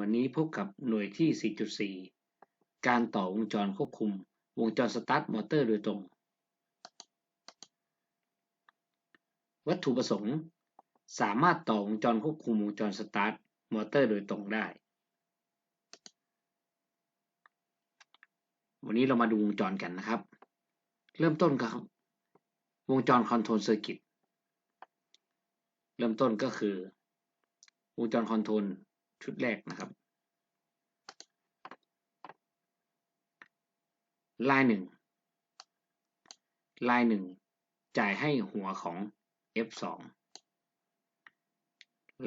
วันนี้พบกับหน่วยที่ 4.4 การต่อวงจรควบคุม วงจรสตาร์ทมอเตอร์โดยตรง วัตถุประสงค์ สามารถต่อวงจรควบคุมวงจรสตาร์ทมอเตอร์โดยตรงได้ วันนี้เรามาดูวงจรกันนะครับ เริ่มต้นครับวงจรคอนโทรลเซอร์กิต เริ่มต้นก็คือ วงจรคอนโทรล ชุดแรกนะครับ ลายหนึ่งลายหนึ่งจ่ายให้หัวของ F2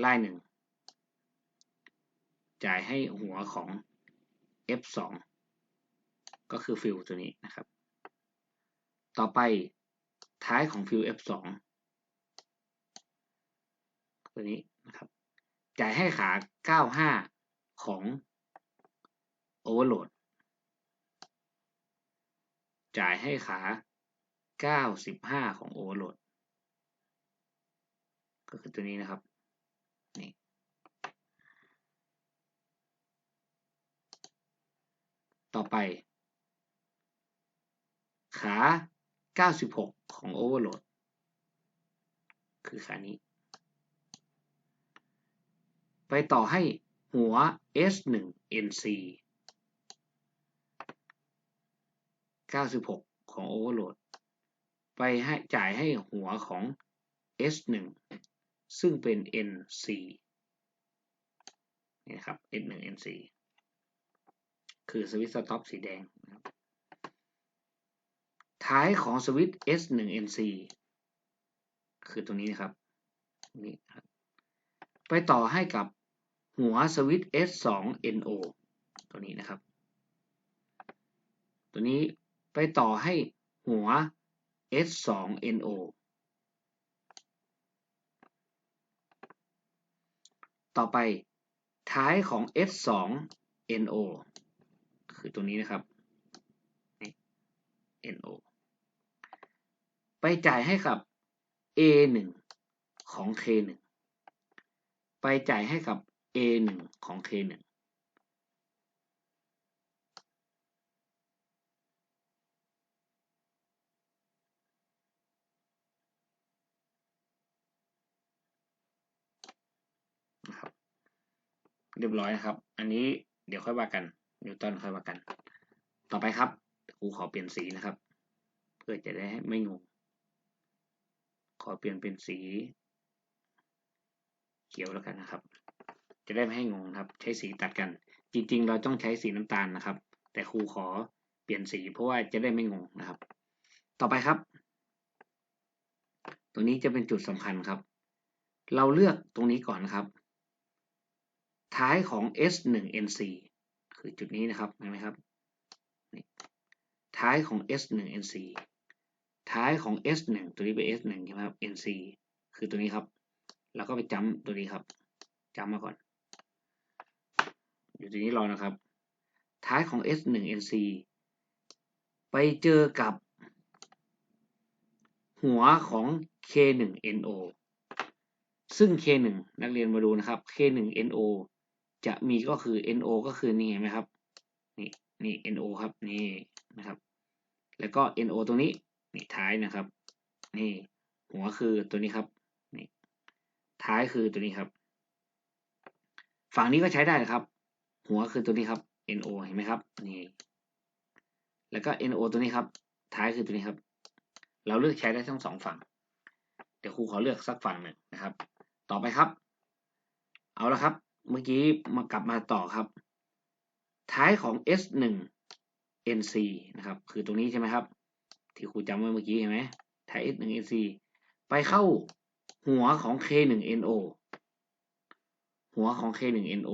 ลายหนึ่งจ่ายให้หัวของ F2 ก็คือฟิลตัวนี้นะครับ ต่อไปท้ายของฟิล F2 ตัวนี้นะครับ จ่ายให้ขา 95 ของ Overload จ่ายให้ขา 95 ของ Overload ก็คือตัวนี้นะครับ นี่ ต่อไป ขา 96 ของ Overload คือขานี้ ไปต่อให้หัว S1 NC 96 ของ Overload ไปให้จ่ายให้หัวของ S1 ซึ่งเป็น NC นี่ครับ S1 NC คือสวิตช์สต็อปสีแดงนะครับท้ายของสวิตช์ S1 NC คือตรงนี้นะครับนี่ครับ ไปต่อให้กับหัวสวิตช์ S2 NO ตัวนี้นะครับ ตัวนี้ไปต่อให้หัว S2 NO ต่อไปท้ายของ S2 NO คือตัวนี้นะครับ NO ไปจ่ายให้กับ A1 ของ K1 ไปจ่ายให้กับ A1 ของ K1 นะครับเรียบร้อยนะครับ อันนี้เดี๋ยวค่อยว่ากัน นิวตันค่อยว่ากัน ต่อไปครับครูขอเปลี่ยนสีนะครับ เพื่อจะได้ไม่งง ขอเปลี่ยนเป็นสี ขียวแล้วกันนะครับ จะได้ไม่ให้งงครับ ใช้สีตัดกัน จริงๆ เราต้องใช้สีน้ำตาลนะครับ แต่ครูขอเปลี่ยนสีเพราะว่าจะได้ไม่งงนะครับ ต่อไปครับ ตรงนี้จะเป็นจุดสำคัญครับ เราเลือกตรงนี้ก่อนครับ ท้ายของ S1NC คือจุดนี้นะครับเห็นไหมครับท้ายของ S1NC ท้ายของ S1 ตัวนี้เป็น S1 ใช่ไหมครับ NC คือตัวนี้ครับ แล้วก็ไปจำตัวนี้ครับจำมาก่อน อยู่ตรงนี้รอนะครับ ท้ายของ S1NC ไปเจอกับ หัวของ K1NO ซึ่ง K1 นักเรียนมาดูนะครับ K1NO จะมีก็คือ NO ก็คือนี่เห็นไหมครับ นี่นี่ NO ครับ นี่นะครับ แล้วก็ NO ตรงนี้นี่ท้ายนะครับ นี่หัวคือตัวนี้ครับ ท้ายคือตัวนี้ครับ ฝั่งนี้ก็ใช้ได้นะครับ หัวคือตัวนี้ครับ NO เห็นไหมครับ นี่ แล้วก็ NO ตัวนี้ครับ ท้ายคือตัวนี้ครับ เราเลือกใช้ได้ทั้งสองฝั่ง เดี๋ยวครูขอเลือกสักฝั่งหนึ่งนะครับ ต่อไปครับ เอาละครับ เมื่อกี้มากลับมาต่อครับ ท้ายของ S1 NC นะครับ คือตรงนี้ใช่ไหมครับ ที่ครูจำไว้เมื่อกี้เห็นไหมท้าย S1 NC ไปเข้า หัวของ K1NO หัวของ K1NO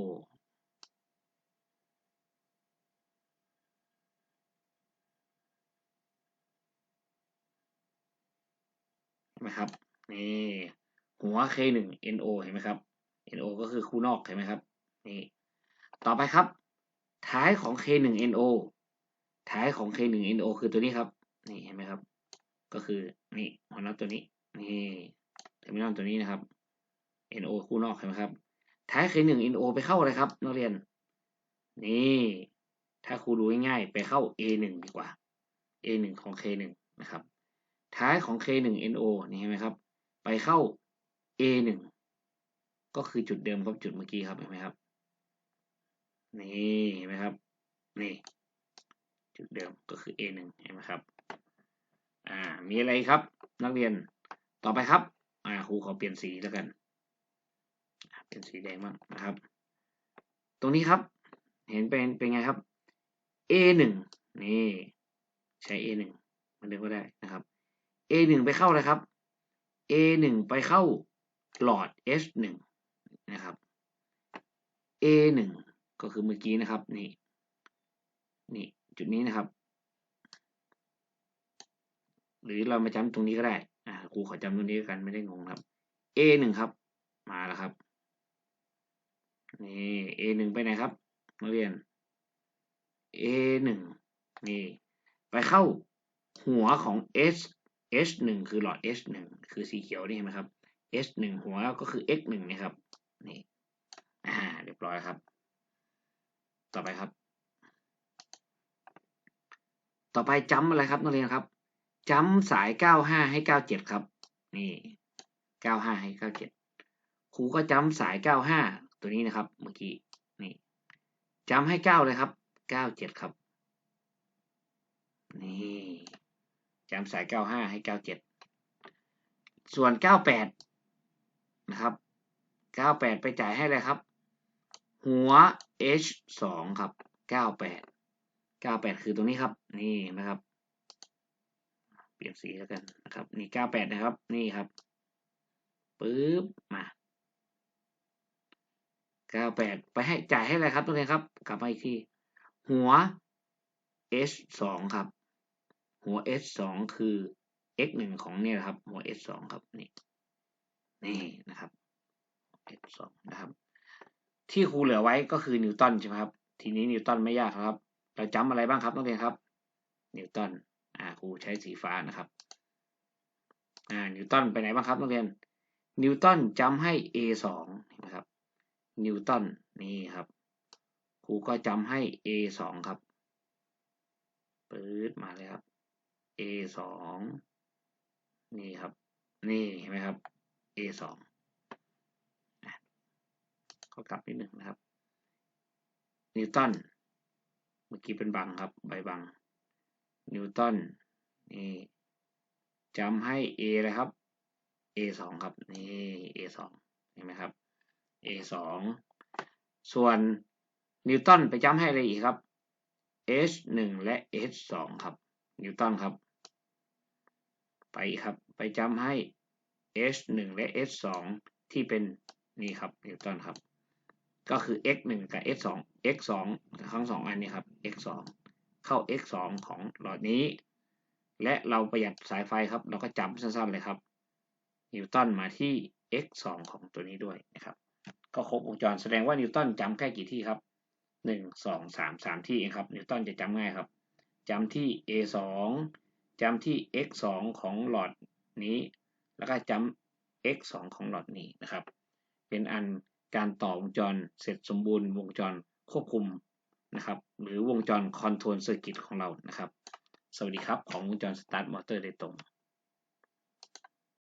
เห็นไหมครับนี่หัว K1NO เห็นไหมครับ NO ก็คือคู่นอกเห็นไหมครับนี่ต่อไปครับ ท้ายของ K1NO ท้ายของ K1NO คือตัวนี้ครับ นี่เห็นไหมครับ ก็คือนี่หัวน็อตตัวนี้นี่ เทอร์มินอลตัวนี้นะครับ NO คู่นอกเห็นไหมครับ ท้าย K1 NO ไปเข้าอะไรครับ นักเรียน นี่ ถ้าครูดูง่ายๆไปเข้า A1 ดีกว่า A1 ของ K1 นะครับ ท้ายของ K1 NO นี่เห็นไหมครับ ไปเข้า A1 ก็คือจุดเดิมครับจุดเมื่อกี้ครับเห็นไหมครับ นี่เห็นไหมครับ นี่ จุดเดิมก็คือ A1 เห็นไหมครับ อ่า มีอะไรครับ นักเรียน ต่อไปครับ อ่าครูขอเปลี่ยนสีแล้วกัน เป็นสีแดงบ้างนะครับ ตรงนี้ครับ เห็นเป็นเป็นไงครับ A1 นี่ใช้ A1 มันเดิมก็ได้นะครับ A1 ไปเข้าอะไรครับ A1 ไปเข้าหลอด S1 นะครับ A1 ก็คือเมื่อกี้นะครับนี่นี่จุดนี้นะครับ หรือเรามาจำตรงนี้ก็ได้ ครูขอจำตรงนี้กันไม่ได้งงครับ A1 ครับ มาแล้วครับ นี่ A1 ไปไหนครับนักเรียน A1 นี่ ไปเข้าหัวของ S H1 คือหลอด H1 คือสีเขียวนี่เห็นไหมครับ H1 หัวก็คือ X1 นะครับ นี่ อ่า เรียบร้อยครับ ต่อไปครับ ต่อไปจำอะไรครับนักเรียนครับ จำสาย 95 ให้ 97 ครับ นี่ 95 ให้ 97 ครูก็จำสาย 95 ตัวนี้นะครับ เมื่อกี้ นี่จำให้ 9 เลยครับ 97 ครับ นี่จำสาย 95 ให้ 97 ส่วน 98 นะครับ 98 ไปจ่ายให้อะไรครับ หัว H 2ครับ 98 98 คือตรงนี้ครับ นี่นะครับ ปลี่ยนสีแล้วกันนะครับ นี่98นะครับ นี่ครับปึ๊บมา98ไปให้จ่ายให้อะไรครับทุกท่านครับ กลับมาอีกทีหัว H 2ครับ หัว H 2คือ x 1ของเนี่ยครับ หัว H 2ครับนี่นี่นะครับ H 2นะครับ ที่ครูเหลือไว้ก็คือนิวตันใช่ไหมครับ ทีนี้นิวตันไม่ยากครับ เราจำอะไรบ้างครับนักเรียนครับ นิวตัน ครูใช้สีฟ้านะครับอ่านิวตันไปไหนบ้างครับนักเรียนนิวตันจำให้ a สองนะครับนิวตันนี่ครับครูก็จำให้ a สองครับปื๊ดมาเลยครับ a สองนี่ครับ นี่เห็นไหมครับ a สองขอกลับนิดหนึ่งนะครับ นิวตันเมื่อกี้เป็นบังครับ ใบบัง นิวตัน นี่จำให้ a เลยครับ a สองครับ นี่ a สองเห็นไหมครับ a สองส่วนนิวตันไปจำให้อะไรอีกครับ h หนึ่งและ h สองครับ นิวตันครับ ไปครับ ไปจำให้ h หนึ่งและ h สองที่เป็นนี่ครับ นิวตันครับ ก็คือ x หนึ่งกับ x สอง x สองทั้งสองอันนี้ครับ x สองเข้า x สองของหลอดนี้ และเราประหยัดสายไฟครับ เราก็จำสั้นๆเลยครับนิวตันมาที่ x 2ของตัวนี้ด้วยนะครับ ก็ครบวงจรแสดงว่านิวตันจำแค่กี่ที่ครับหนึ่งสองสามสามที่เองครับ นิวตันจะจำง่ายครับจำที่ a 2จำที่ x 2ของหลอดนี้ แล้วก็จำ x 2ของหลอดนี้นะครับ เป็นอันการต่อวงจรเสร็จสมบูรณ์วงจรควบคุมนะครับ หรือวงจรคอนโทรลเซอร์กิตของเรานะครับ สวัสดีครับ ของวงจรสตาร์ทมอเตอร์โดยตรง